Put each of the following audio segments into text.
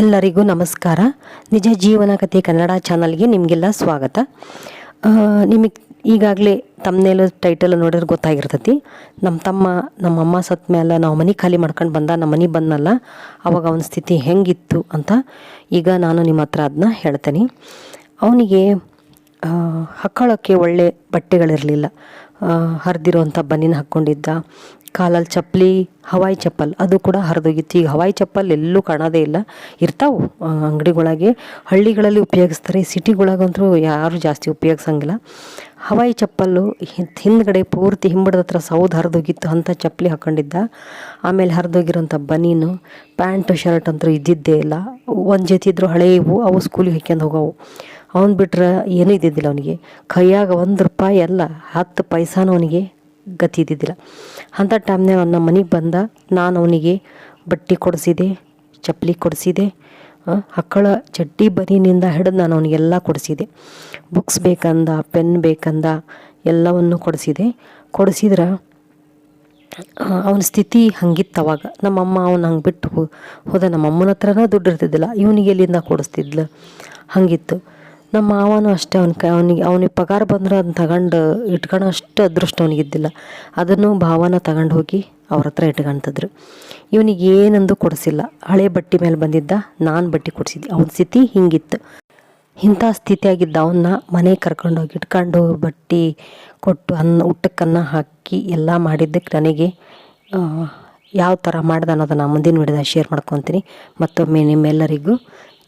ಎಲ್ಲರಿಗೂ ನಮಸ್ಕಾರ. ನಿಜ ಜೀವನ ಕಥೆ ಕನ್ನಡ ಚಾನಲ್ಗೆ ನಿಮಗೆಲ್ಲ ಸ್ವಾಗತ. ನಿಮಗೆ ಈಗಾಗಲೇ ತಮ್ಮನೇಲು ಟೈಟಲ್ ನೋಡಿದ್ರೆ ಗೊತ್ತಾಗಿರ್ತೈತಿ. ನಮ್ಮ ತಮ್ಮ ನಮ್ಮ ಅಮ್ಮ ಸತ್ತ ಮೇಲೆ ನಾವು ಮನೆ ಖಾಲಿ ಮಾಡ್ಕೊಂಡು ಬಂದ ನಮ್ಮ ಮನೆ ಬಂದಲ್ಲ ಅವಾಗ ಅವನ ಸ್ಥಿತಿ ಹೆಂಗಿತ್ತು ಅಂತ ಈಗ ನಾನು ನಿಮ್ಮ ಹತ್ರ ಅದನ್ನ ಹೇಳ್ತೀನಿ. ಅವನಿಗೆ ಹಾಕ್ಕೊಳ್ಳೋಕ್ಕೆ ಒಳ್ಳೆ ಬಟ್ಟೆಗಳಿರಲಿಲ್ಲ. ಹರಿದಿರುವಂಥ ಬನ್ನಿನ ಹಾಕ್ಕೊಂಡಿದ್ದ ಕಾಲಲ್ಲಿ ಚಪ್ಪಲಿ, ಹವಾಯಿ ಚಪ್ಪಲ್, ಅದು ಕೂಡ ಹರಿದೋಗಿತ್ತು. ಈಗ ಹವಾಯಿ ಚಪ್ಪಲ್ ಎಲ್ಲೂ ಕಾಣೋದೇ ಇಲ್ಲ. ಇರ್ತಾವೆ ಅಂಗಡಿಗಳಾಗೆ. ಹಳ್ಳಿಗಳಲ್ಲಿ ಉಪಯೋಗಿಸ್ತಾರೆ. ಸಿಟಿಗಳಾಗಂತೂ ಯಾರು ಜಾಸ್ತಿ ಉಪಯೋಗಿಸಂಗಿಲ್ಲ. ಹವಾಯಿ ಚಪ್ಪಲ್ಲು ಹಿಂದ್ ಹಿಂದ್ಗಡೆ ಪೂರ್ತಿ ಹಿಂಬಡದ ಹತ್ರ ಸೌದು ಹರಿದೋಗಿತ್ತು ಅಂಥ ಚಪ್ಪಲಿ ಹಾಕ್ಕೊಂಡಿದ್ದ ಆಮೇಲೆ ಹರಿದೋಗಿರೋಂಥ ಬನೀನು, ಪ್ಯಾಂಟು, ಶರ್ಟ್ ಅಂತೂ ಇದ್ದಿದ್ದೇ ಇಲ್ಲ. ಒಂದು ಜೊತೆ ಇದ್ರು ಹಳೆಯವು ಅವು ಸ್ಕೂಲಿಗೆ ಹಾಕ್ಯಂಡು ಹೋಗವು. ಅವ್ನು ಬಿಟ್ರೆ ಏನೂ ಇದ್ದಿದ್ದಿಲ್ಲ ಅವನಿಗೆ. ಕೈಯಾಗ ಒಂದು ರೂಪಾಯಿ ಅಲ್ಲ, ಹತ್ತು ಪೈಸಾನು ಅವನಿಗೆ. ಗತಿ ಇದ್ದಿದ್ದಿಲ್ಲ. ಅಂಥ ಟೈಮ್ನಾಗ ಅವನ ಮನೆಗೆ ಬಂದ, ನಾನು ಅವನಿಗೆ ಬಟ್ಟೆ ಕೊಡಿಸಿದೆ, ಚಪ್ಪಲಿ ಕೊಡಿಸಿದೆ ಹಕ್ಕಳ ಚಡ್ಡಿ ಬನಿನಿಂದ ಹಿಡಿದು ನಾನು ಅವನಿಗೆಲ್ಲ ಕೊಡಿಸಿದೆ. ಬುಕ್ಸ್ ಬೇಕಂದ ಪೆನ್ ಬೇಕಂದ, ಎಲ್ಲವನ್ನು ಕೊಡಿಸಿದೆ. ಕೊಡಿಸಿದ್ರೆ ಅವನ ಸ್ಥಿತಿ ಹಂಗಿತ್ತು ಅವಾಗ. ನಮ್ಮಮ್ಮ ಅವನು ಹಂಗೆ ಬಿಟ್ಟು ಹೋದ ನಮ್ಮ ಅಮ್ಮನ ಹತ್ರನ ದುಡ್ಡು ಇರ್ತಿದ್ದಿಲ್ಲ. ಇವನಿಗೆ ಎಲ್ಲಿಂದ ಕೊಡಿಸ್ತಿದ್ಲು? ಹಾಗಿತ್ತು. ನಮ್ಮ ಮಾವನು ಅಷ್ಟೇ ಅವ್ನ ಕ, ಅವನಿಗೆ ಅವನಿಗೆ ಪಗಾರ ಬಂದ್ರೆ ಅದನ್ನ ತಗೊಂಡು ಇಟ್ಕೊಳೋ ಅಷ್ಟು ಅದೃಷ್ಟ ಅವನಿಗಿದ್ದಿಲ್ಲ. ಅದನ್ನು ಭಾವನ ತಗೊಂಡು ಹೋಗಿ ಅವ್ರ ಹತ್ರ ಇಟ್ಕೊಂತದ್ರು. ಇವನಿಗೆ ಏನಂದು ಕೊಡಿಸಿಲ್ಲ. ಹಳೆ ಬಟ್ಟೆ ಮೇಲೆ ಬಂದಿದ್ದ, ನಾನು ಬಟ್ಟೆ ಕೊಡಿಸಿದ್ದೆ. ಅವನ ಸ್ಥಿತಿ ಹಿಂಗಿತ್ತು. ಇಂಥ ಸ್ಥಿತಿಯಾಗಿದ್ದ ಅವನ್ನ ಮನೆಗೆ ಕರ್ಕೊಂಡೋಗಿ ಇಟ್ಕೊಂಡು ಬಟ್ಟೆ ಕೊಟ್ಟು ಅನ್ನ, ಊಟಕ್ಕನ್ನ ಹಾಕಿ ಎಲ್ಲ ಮಾಡಿದ್ದಕ್ಕೆ ನನಗೆ ಯಾವ ಥರ ಮಾಡ್ದೆ ಅನ್ನೋದನ್ನು ಮುಂದಿನ ವಿಡಿಯೋದಾಗ ಶೇರ್ ಮಾಡ್ಕೊತೀನಿ. ಮತ್ತೊಮ್ಮೆ ನಿಮ್ಮೆಲ್ಲರಿಗೂ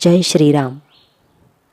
ಜೈ ಶ್ರೀರಾಮ್.